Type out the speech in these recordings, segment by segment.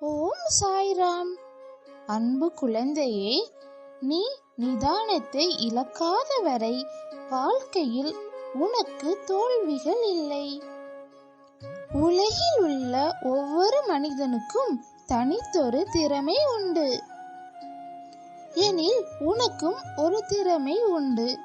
ஓம் சாய்ராம். அன்பு குழந்தையே நீ நிதானத்தை இழக்காத வரை வாழ்க்கையில் உனக்கு தோல்விகள் இல்லை. உலகில் உள்ள ஒவ்வொரு மனிதனுக்கும் தனித்தொரு திறமை உண்டு. எனில் உனக்கும் ஒரு திறமை உண்டு.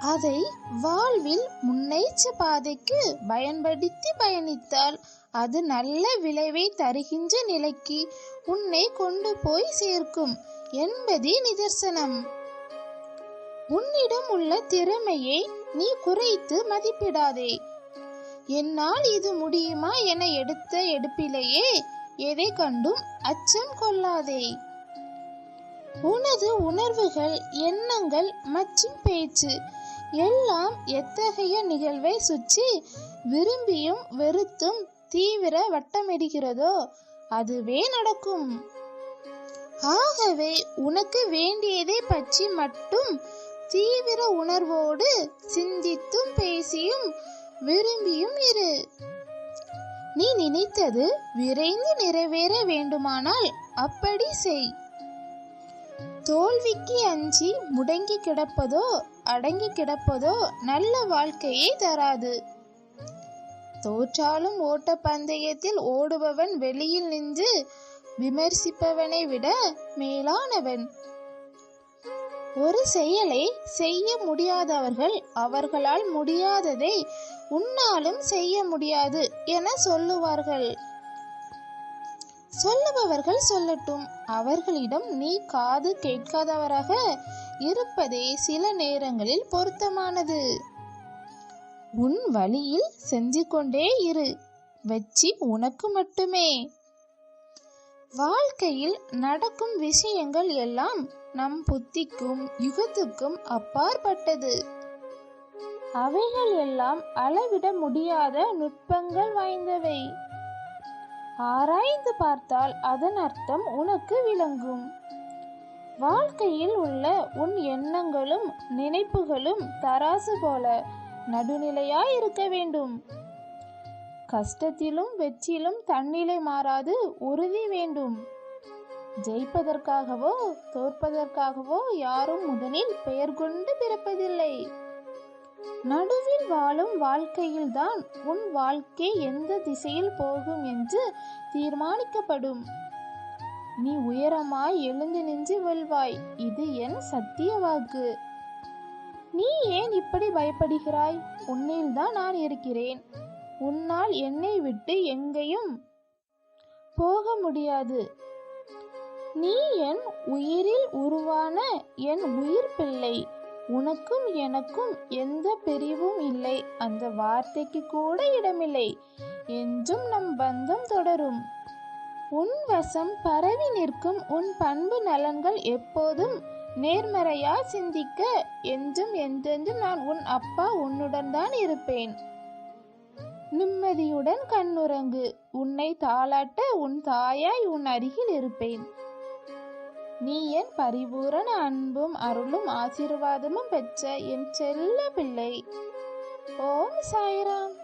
அதை வாழ்வில் முன்னேற்ற பாதைக்கு பயன்படுத்தி பயணித்தால் அது நல்ல விளைவை தருகின்ற நிலைக்கு உன்னை கொண்டு போய் சேர்க்கும் என்பதே நிதர்சனம். உன்னிடம் உள்ள திறமையை நீ குறைத்து மதிப்பிடாதே. என்னால் இது முடியுமா என எடுத்த எடுப்பிலேயே எதை கண்டும் அச்சம் கொள்ளாதே. உனது உணர்வுகள் எண்ணங்கள் மற்றும் பேச்சு எல்லாம் எத்தகைய நிகழ்வை சுற்றி விரும்பியும் வெறுத்தும் தீவிர வட்டமிடுகிறதோ அதுவே நடக்கும். ஆகவே உனக்கு வேண்டியதை பற்றி மட்டும் தீவிர உணர்வோடு சிந்தித்தும் பேசியும் விரும்பியும் இரு. நீ நினைத்தது விரைந்து நிறைவேற வேண்டுமானால் அப்படி செய். தோல்விக்கு அஞ்சி முடங்கி கிடப்பதோ அடங்கி கிடப்பதோ நல்ல வாழ்க்கையை தராது. தோற்றாலும் ஓட்ட பந்தயத்தில் ஓடுபவன் வெளியில் நின்று விமர்சிப்பவனை விட மேலானவன். ஒரு செயலை செய்ய முடியாதவர்கள் அவர்களால் முடியாததை உன்னாலும் செய்ய முடியாது என சொல்லுவார்கள். சொல்லுபவர்கள் சொல்லட்டும் அவர்களிடம் நீ காது கேட்காதவராக இருப்பதே சில நேரங்களில் பொருத்தமானது. உன் வழியில் செஞ்சு கொண்டே இரு. வெற்றி உனக்கு மட்டுமே. வாழ்க்கையில் நடக்கும் விஷயங்கள் எல்லாம் நம் புத்திக்கும் யுகத்துக்கும் அப்பாற்பட்டது. அவைகள் எல்லாம் அளவிட முடியாத நுட்பங்கள் வாய்ந்தவை. ஆராய்ந்து பார்த்தால் அதன் அர்த்தம் உனக்கு விளங்கும். வாழ்க்கையில் உள்ள உன் எண்ணங்களும் நினைப்புகளும் தராசு போல. நடுநிலையாய் இருக்க வேண்டும். கஷ்டத்திலும் வெற்றிலும் தன்னிலை மாறாது உறுதி வேண்டும். ஜெயிப்பதற்காகவோ தோற்பதற்காகவோ யாரும் முதலில் பெயர் கொண்டு பிறப்பதில்லை. நடுவில் வாழும் வாழ்க்கையில்தான் உன் வாழ்க்கை எந்த திசையில் போகும் என்று தீர்மானிக்கப்படும். நீ உயரமாய் எழுந்து நின்று வெல்வாய். இது என் சத்திய வாக்கு. நீ ஏன் இப்படி பயப்படுகிறாய்? உன்னில்தான் நான் இருக்கிறேன். உன்னால் என்னை விட்டு எங்கேயும் போக முடியாது. நீ என் உயிரில் உருவான என் உயிர் பிள்ளை. உனக்கும் எனக்கும் எந்த பிரிவும் இல்லை. அந்த வார்த்தைக்கு கூட இடமில்லை. என்றும் நம் பந்தம் தொடரும். உன் வசம் பரவி நிற்கும். உன் பண்பு நலன்கள் எப்போதும் நேர்மறையா சிந்திக்க என்றும் என்றென்றும் நான் உன் அப்பா உன்னுடன் தான் இருப்பேன். நிம்மதியுடன் கண்ணுறங்கு. உன்னை தாளாட்ட உன் தாயாய் உன் அருகில் இருப்பேன். நீ என் பரிபூரண அன்பும் அருளும் ஆசீர்வாதமும் பெற்ற என் செல்ல பிள்ளை. ஓம் சாய்ராம்.